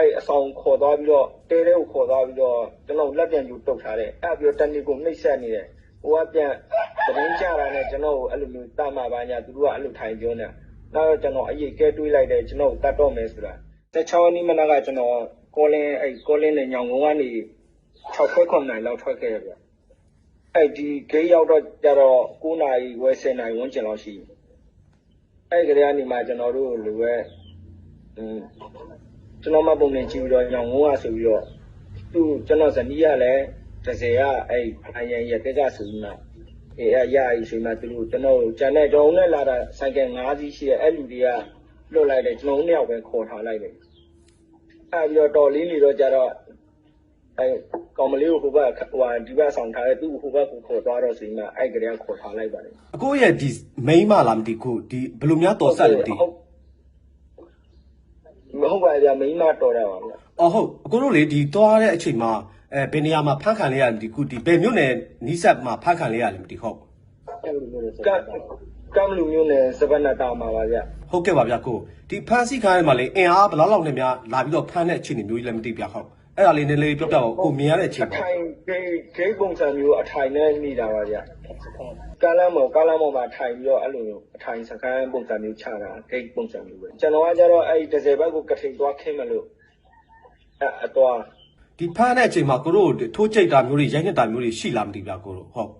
အဲ့အဆောင်ခေါ်သွားပြီးတော့တဲတဲကိုခေါ်သွားပြီးတော့ကျွန်တော်လက်ပြန်ယူတုတ်ထားတယ်အဲ့ပြီးတော့တန်နီကိုနှိပ်ဆက်နေတယ်ဟိုကပြန်သတင်းကြတာနဲ့ကျွန်တော်ကိုအဲ့လိုမျိုးတတ်မှာပါညာသူတို့ကအဲ့လိုထိုင်ပြောနေနောက်တော့ကျွန်တော်အရေးကဲတွေးလိုက်တယ်ကျွန်တော်တတ်တော့မယ်ဆိုတာ16ရက်နေ့မနက်ကကျွန်တော်ကောလင်းအဲ့ကောလင်းနဲ့ညောင်ကုန်းကနေ6ခွဲ9နိုင်လောက်ထွက်ခဲ့ရဗျအဲ့ဒီဂိတ်ရောက်တော့ကျတော့9နာရီဝယ်10နာရီဝန်းကျင်လောက်ရှိပြီအဲ့ကလေးကနေမှကျွန်တော်တို့လိုပဲอืม ကျွန်တော်မပုံနေကြည့်ပြီးတော့ညောင်ငုံးကဆိုပြီးတော့သူ့ကျွန်တော်ဇနီးကလည်းတစ်စယ်ကအဲ့အရင်ရတက်ကဆိုပြီးမှအေးအရာကြီးဆိုမှသူတို့ကျွန်တော်ကျန်တဲ့ကျွန်တော်နဲ့လာတာဆိုင်ကယ်၅စီးရှိတယ်အဲ့လူတွေကလွတ်လိုက်တယ်ကျွန်တော်နှစ်ယောက်ပဲခေါ်ထားလိုက်တယ်အဲ့ပြီးတော့တော်လေးနေတော့ကြတော့အဲ့ကောင်မလေးကိုဟိုဘက်ဟိုဟာဒီဘက်ဆောင်ထားတယ်သူ့ဟိုဘက်ကိုခေါ်သွားတော့ဆိုမှအဲ့ကလေးကခေါ်ထားလိုက်ပါတယ်အကိုရဲ့ဒီမိန်းမလားမသိခုဒီဘယ်လိုများတော်ဆက်လဲမသိဟုတ် မဟုတ်ပါဘူးဗျာမိန်းမတော်တယ်ပါဗျာအော်ဟုတ်အကိုတို့လေဒီသွားတဲ့အချိန်မှာအဲဘယ်နေရာမှာဖမ်းခံလဲရလဲမသိခုဒီဘယ်မြို့နယ်နီးစပ်မှာဖမ်းခံလဲရလဲမသိဟုတ်ကကမ်လူမျိုးနဲ့စပနတာမှာပါဗျဟုတ်ကဲ့ပါဗျာကိုဒီဖမ်းဆီးခိုင်းမှာလေအင်အားဘယ်လောက်လောက်နဲ့များလာပြီးတော့ဖမ်းတဲ့အခြေအနေမျိုးကြီးလည်းမသိဗျာဟုတ် အဲ့ဒါလေးနည်းလေးပြောပြပါဦးကိုမြင်ရတဲ့အချိန်အပေါ့ထိုင်ဂိတ်ဂိတ်ပုံစံမျိုးအထိုင်နဲ့နေတာပါဗျကားလမ်းပေါ်ကားလမ်းပေါ်မှာထိုင်ပြီးတော့အဲ့လိုမျိုးအထိုင်စကမ်းပုံစံမျိုးချတာဂိတ်ပုံစံမျိုးပဲကျွန်တော်ကကြတော့အဲ့ဒီတစ်စယ်ဘက်ကိုကထိန်သွားခင်းမလို့အဲ့အတော့ဒီဖမ်းတဲ့အချိန်မှာကိုတို့ထိုးကြိတ်တာမျိုးတွေရိုက်နှက်တာမျိုးတွေရှိလားမသိဗျာကိုတို့ဟုတ်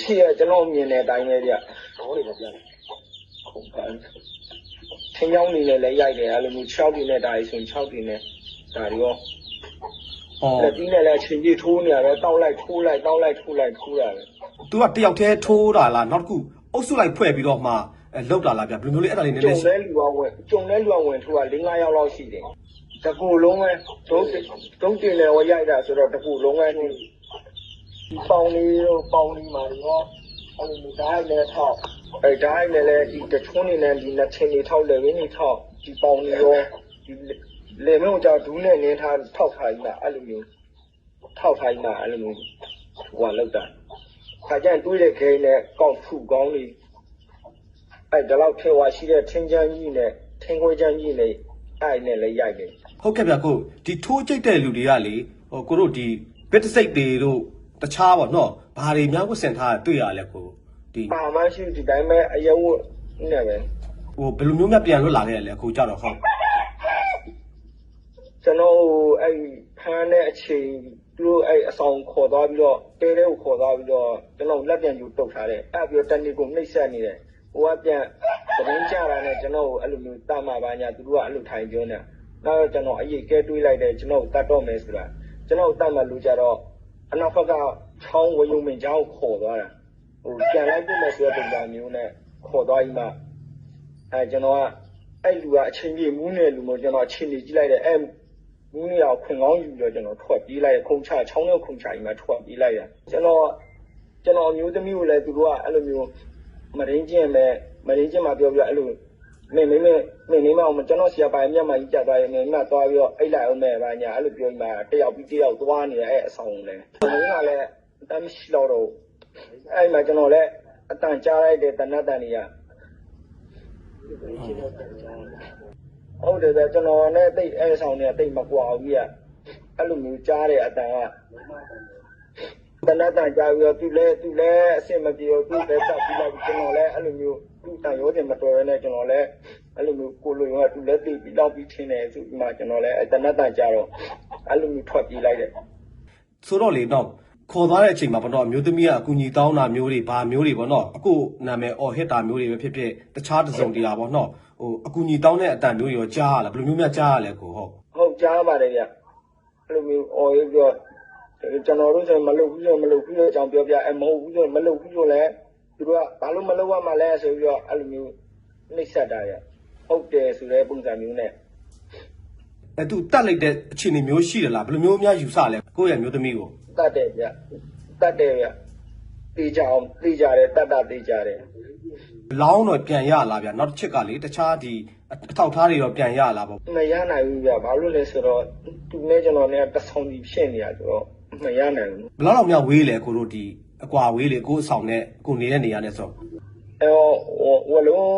ရှိရကျွန်တော်မြင်တဲ့အတိုင်းပဲဗျဟောလေးပဲဗျဟုတ်ပါထင်းကြောင်းနေလည်းရိုက်တယ်အဲ့လိုမျိုး6ပြင်းနဲ့ဒါရီဆိုရင်6ပြင်းနဲ့ ဒါရီရောအော်လက်ပြီးနဲ့လည်းအချိန်ကြီးထိုးနေရတယ်တောက်လိုက်ထိုးလိုက်တောက်လိုက်ထိုးလိုက်ထိုးရတယ်သူကတယောက်တည်းထိုးတာလားနောက်တစ်ခုအုပ်စုလိုက်ဖွဲ့ပြီးတော့မှအဲလောက်တာလားဗျာဘယ်လိုမျိုးလေးအဲ့ဒါလေးနည်းကျုံနည်းတဲ့လူကဝင်ကျုံတဲ့လူကဝင်ထိုးတာ၄၅ယောက်လောက်ရှိတယ်တကူလုံးပဲဒုတ်ဒုတ်တင်တယ်ဝရိုက်တာဆိုတော့တကူလုံးပဲဒီပေါင်လေးတို့ပေါင်လေးမှာရောအဲ့လိုမျိုးဓာတ်နဲ့ထောက်အဲဓာတ်နဲ့လည်းဒီတချုံးနေနဲ့ဒီနှစ်ချင်းတွေထောက်လည်းရင်းတွေထောက်ဒီပေါင်လေးရောဒီ လေမုံကြောင့်ဒူးနဲ့နင်းထားထောက်ထားကြီးမှအဲ့လိုမျိုးထောက်ထားကြီးမှအဲ့လိုမျိုးဟိုကလောက်တာခါကျရင်တွေးတဲ့ခဲနဲ့ကောက်ထုကောင်းလေးအဲ့ဒါတော့ထေဝါရှိတဲ့ထင်းချမ်းကြီးနဲ့ထင်းခွေးချမ်းကြီးနဲ့အဲ့နဲ့လည်းရိုက်တယ်ဟုတ်ကဲ့ဗျာကိုဒီထိုးကြိတ်တဲ့လူတွေကလေဟိုကိုတို့ဒီဘစ်တစိတ်တွေတို့တခြားပေါ့နော်ဘာတွေများဝတ်ဆင်ထားတာတွေ့ရလဲကိုဒီ။ပါမရှိဒီတိုင်းပဲအယဝတ်နဲ့ပဲဟိုဘယ်လိုမျိုးများပြန်လွတ်လာခဲ့ရလဲကိုကြတော့ဟုတ် ကျွန်တော်ကိုအဲ့ဖမ်းတဲ့အချိန်သူတို့အဲ့အဆောင်ခေါ်သွားပြီးတော့တဲတဲကိုခေါ်သွားပြီးတော့ကျွန်တော်လက်ပြန်ယူတုတ်ထားတယ်အဲ့ပြီးတော့တန်နီကိုနှိပ်စက်နေတယ်ဟိုကပြန်သတင်းကြတာနဲ့ကျွန်တော်ကိုအဲ့လိုမျိုးတမပါညာသူတို့ကအဲ့လိုထိုင်ပြောနေတာနောက်ကျွန်တော်အရေးကဲတွေးလိုက်တယ်ကျွန်တော်တတ်တော့မယ်ဆိုတာကျွန်တော်တတ်မှလို့ကြတော့အနောက်ဘက်ကချောင်းဝယုံမင်းချောင်းခေါ်သွားတာဟိုပြန်လိုက်ပြမယ်ဆိုတဲ့ပုံစံမျိုးနဲ့ခေါ်သွားပြီးမှအဲကျွန်တော်ကအဲ့လူကအချင်းကြီးမူးနေလူမျိုးကျွန်တော်အချင်းကြီးကြည့်လိုက်တယ်အဲ့ မူးနေအောင်ခွင်ကောင်းယူတော့ကျွန်တော်ထွက်ပြေးလိုက်ခုံချချောင်းနဲ့ခုံချကြီးမှထွက်ပြေးလိုက်ရကျွန်တော်ကျွန်တော်အမျိုးသမီးကိုလည်းသူတို့ကအဲ့လိုမျိုးမရင်းကျင်မဲ့မရင်းကျင်မှပြောပြအဲ့လိုမင်းမင်းမင်းမင်းနေမအောင်ကျွန်တော်ဆရာပိုင်မျက်မှန်ကြီးကြသွားရင်မင်းမသွားပြီးတော့အိတ်လိုက်အောင်မဲ့ဘာညာအဲ့လိုပြောမှတယောက်ပြီးတယောက်သွားနေတယ်အဲ့အဆောင်လည်းကျွန်တော်ကလည်းအတမ်းရှိတော့တော့အဲ့မှာကျွန်တော်လည်းအတန်ကြားလိုက်တဲ့တနတ်တန်ကြီးက ဟုတ်တယ်ဗျကျွန်တော်နဲ့တိတ်အဲဆောင်နေတိတ်မကွာဘူးကြီးကအဲ့လိုမျိုးကြားတယ်အတန်ကတနတ်တန်ကြားပြီးတော့သူလဲသူလဲအဆင်မပြေဘူးသူလဲတက်ပြီးတော့ကျွန်တော်လဲအဲ့လိုမျိုးသူတန်ရောတင်မတော်ရနဲ့ကျွန်တော်လဲအဲ့လိုမျိုးကိုလိုရောသူလဲတိတ်ပြီးတော့ပြီးထင်းတယ်ဆိုပြီးမှကျွန်တော်လဲတနတ်တန်ကြားတော့အဲ့လိုမျိုးထွက်ပြေးလိုက်တယ်ဆိုတော့လေတော့ ခေါ်သွားတဲ့အချိန်မှာပေါ့နော်အမျိုးသမီးကအကူညီတောင်းတာမျိုးတွေဘာမျိုးတွေပေါ့နော်အခုနာမည်အော်ဟစ်တာမျိုးတွေပဲဖြစ်ဖြစ်တခြားတစ်စုံတရာပေါ့နော်ဟိုအကူညီတောင်းတဲ့အတန်မျိုးတွေရောကြားရလားဘယ်လိုမျိုးများကြားရလဲကိုဟုတ်ဟုတ်ကြားပါတယ်ဗျအဲ့လိုမျိုးအော်ရပြောကျွန်တော်တို့ဆိုမလုပ်ဘူးဆိုမလုပ်ဘူးဆိုအကြောင်းပြောပြအမဟုတ်ဘူးဆိုမလုပ်ဘူးဆိုလဲသူတို့ကဘာလို့မလုပ်ရမှာလဲဆိုပြီးတော့အဲ့လိုမျိုးနှိပ်စက်တာရဟုတ်တယ်ဆိုတဲ့ပုံစံမျိုးနဲ့အဲသူတတ်လိုက်တဲ့အခြေအနေမျိုးရှိတယ်လားဘယ်လိုမျိုးများယူဆလဲ ကိုယ့်ရဲ့အမျိုးသမီးကိုတတ်တယ်ဗျတတ်တယ်ဗျတေးကြအောင်တေးကြတယ်တတ်တာတေးကြတယ်လောင်းတော့ပြန်ရလားဗျာနောက်တစ်ချက်ကလေတခြားဒီအအထောက်ထားတွေတော့ပြန်ရလားပေါ့မရနိုင်ဘူးဗျဘာလို့လဲဆိုတော့သူနဲ့ကျွန်တော်နဲ့တဆောင်ကြီးဖြစ်နေရဆိုတော့မရနိုင်ဘူးဘယ်လောက်လောက်များဝေးလဲကိုတို့ဒီအကွာဝေးလေကိုအဆောင်နဲ့ကိုနေတဲ့နေရာနဲ့ဆိုအဲဝဝလုံး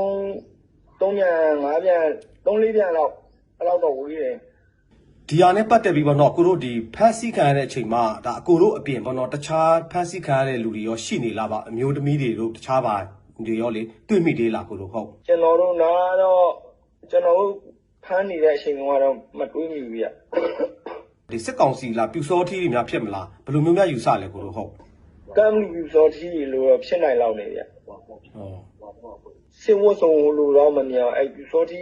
3ပြန်5ပြန်3 4ပြန်လောက်အဲ့လောက်တော့ဝေးတယ် ဒီဟာနဲ့ပတ်သက်ပြီးပေါ့နော်ကိုတို့ဒီဖန်ဆီးခံရတဲ့အချိန်မှာဒါအကိုတို့အပြင်ပေါ့နော်တခြားဖန်ဆီးခံရတဲ့လူတွေရောရှိနေလားပါအမျိုးသမီးတွေတို့တခြားပါတွေရောလေတွေ့မိသေးလားကိုတို့ဟုတ်ကျွန်တော်တို့နာတော့ကျွန်တော်တို့ဖမ်းနေတဲ့အချိန်ကတော့မတွေးမိဘူးဗျဒီစစ်ကောင်စီလားပြူစောထီးတွေများဖြစ်မလားဘယ်လိုမျိုးများယူဆလဲကိုတို့ဟုတ်ကမ်လူယူစောတီလို့တော့ဖြစ်နိုင်လောက်နေဗျဟောစင်ဝတ်ဆောင်လို့တော့မမြင်အဲ့ယူစောတီ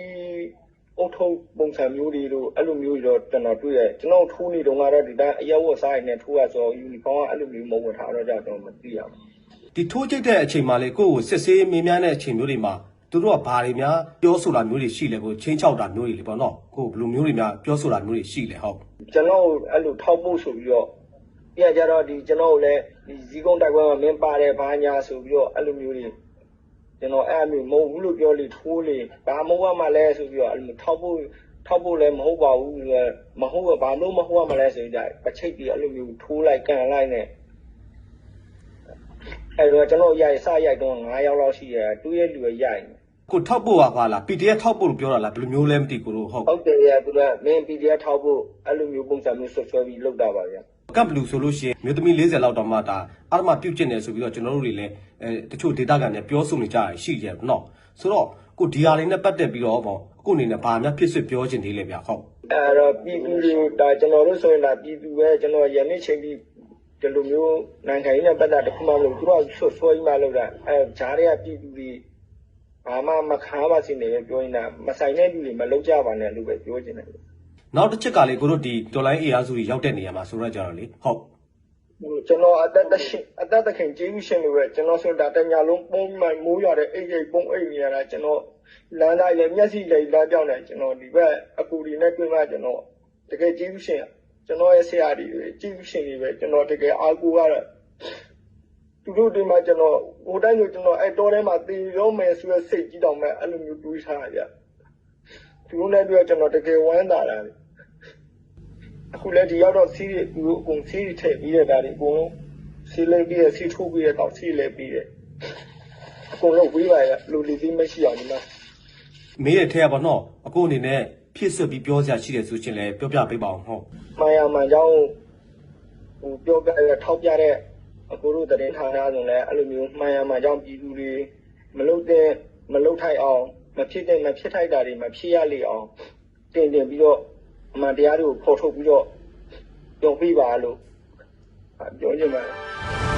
အုတ်ထုပ်ပုံစံမျိုးတွေလို့အဲ့လိုမျိုးတွေတော့ကျွန်တော်တွေ့ရကျွန်တော်ထိုးနေတော့ကတော့ဒီတိုင်းအရက်ဝတ်စားရနေထိုးရဆိုယူနီဖောင်းကအဲ့လိုမျိုးမဟုတ်ထားတော့ကြတော့မသိရဘူးဒီထိုးကြိတ်တဲ့အချိန်မှာလေကိုယ့်ကိုစစ်ဆေးမင်းများတဲ့အချိန်မျိုးတွေမှာသူတို့ကဘာတွေများပြောဆိုတာမျိုးတွေရှိလဲကိုချင်းချောက်တာမျိုးတွေလေပေါ့နော်ကိုဘယ်လိုမျိုးတွေများပြောဆိုတာမျိုးတွေရှိလဲဟုတ်ကျွန်တော်အဲ့လိုထောက်ဖို့ဆိုပြီးတော့ပြန်ကြတော့ဒီကျွန်တော်လည်းဒီဇီကုန်းတိုက်ပွဲမှာမင်းပါတယ်ဘာညာဆိုပြီးတော့အဲ့လိုမျိုးတွေ ကျွန်တော်အဲ့အမျိုးမဟုတ်ဘူးလို့ပြောလေထိုးလေဘာမဟုတ်ရမှလဲဆိုပြီးတော့အဲ့လိုထောက်ဖို့ထောက်ဖို့လည်းမဟုတ်ပါဘူးမဟုတ်ဘာလို့မဟုတ်ရမှလဲဆိုကြပချိတ်ပြီးအဲ့လိုမျိုးထိုးလိုက်ကန်လိုက်နဲ့အဲ့တော့ကျွန်တော်ရိုက်စရိုက်တော့9ယောက်လောက်ရှိရတူရဲ့လူရိုက်ကိုထောက်ဖို့ကပါလား PDF ထောက်ဖို့လို့ပြောတာလားဘယ်လိုမျိုးလဲမသိကိုတို့ဟုတ်ဟုတ်တယ်ရသူကမင်း PDF ထောက်ဖို့အဲ့လိုမျိုးပုံစံမျိုးဆွဆွဲပြီးလုပ်တာပါဗျာ ကပ်ဘလူးဆိုလို့ရှိရင်မြို့သမီး40လောက်တောင်မှဒါအာရမပြုတ်ကျင်တယ်ဆိုပြီးတော့ကျွန်တော်တို့တွေလည်းအဲတချို့ဒေတာကန်နဲ့ပြောဆိုနေကြရရှိကြတယ်နော်ဆိုတော့ကိုဒီဟာလေးနဲ့ပတ်သက်ပြီးတော့ပေါ့အခုအနေနဲ့ဘာများဖြစ်ဆွပြောချင်သေးလဲဗျဟုတ်အဲ့တော့ပြည်သူတွေဒါကျွန်တော်တို့ဆိုရင်ဒါပြည်သူပဲကျွန်တော်ယနေ့ချိန်ပြီးဒီလိုမျိုးနိုင်ငံရေးနဲ့ပတ်သက်တစ်ခုမှမလုပ်သူတို့ကဆွဆွဲကြီးမှလုပ်တာအဲဂျားတွေကပြည်သူတွေဘာမှမခါပါစေနဲ့ပဲပြောနေတာမဆိုင်တဲ့လူတွေမလုပ်ကြပါနဲ့လို့ပဲပြောချင်တယ် နောက်တစ်ချက်ကလေကိုတို့ဒီဒေါ်လာအင်အားစုတွေရောက်တဲ့နေရာမှာဆိုတော့ကြတော့လေဟုတ်ကျွန်တော်အသက်တရှင်အသက်တခင်ကျေးဇူးရှင်လို့ပဲကျွန်တော်ဆိုဒါတညာလုံးပုံမှန်မိုးရတဲ့အိတ်အိတ်ပုံအိတ်နေရတာကျွန်တော်လမ်းတိုင်းလည်းမျက်စိလည်းလမ်းပြောင်းတယ်ကျွန်တော်ဒီဘက်အကူဒီနဲ့တွေ့မှကျွန်တော်တကယ်ကျေးဇူးရှင်ကျွန်တော်ရဲ့ဆရာတွေကျေးဇူးရှင်တွေပဲကျွန်တော်တကယ်အားကိုးရတာသူတို့ဒီမှာကျွန်တော်ဟိုတိုင်းဆိုကျွန်တော်အဲ့တော်ထဲမှာတည်ရောမယ်ဆိုရစိတ်ကြီးတောင်မဲ့အဲ့လိုမျိုးတွေးထားရ သူတို့နဲ့တွေ့ကျွန်တော်တကယ်ဝမ်းသာတာအခုလည်းဒီရောက်တော့စီးရီသူတို့အကုန်စီးရီထည့်ပြီးတဲ့ဒါတွေအကုန်လုံးစီးလိုက်ပြီးရစီးထိုးပြီးတဲ့တော့စီးလဲပြီးတယ်အကုန်လုံးဝေးပါရလူလီသေးမရှိအောင်ဒီမှာမေးတဲ့ထဲကပေါ့နော်အခုအနေနဲ့ဖြစ်ဆွပြီးပြောစရာရှိတယ်ဆိုချင်းလည်းပြောပြပေးပါအောင်ဟုတ်မှန်ရမှန်ကြောင်းဟိုပြောပြရထောက်ပြတဲ့အကိုတို့တရင်ဌာနဆိုလည်းအဲ့လိုမျိုးမှန်ရမှန်ကြောင်းပြည်သူတွေမလုတဲ့မလုထိုက်အောင် မဖြစ်တဲ့မဖြစ်ထိုက်တာတွေမဖြစ်ရလေအောင်တင်တင်ပြီးတော့အမှန်တရားတွေကိုဖော်ထုတ်ပြီးတော့ပြောပြပါလို့ပြောချင်ပါတယ်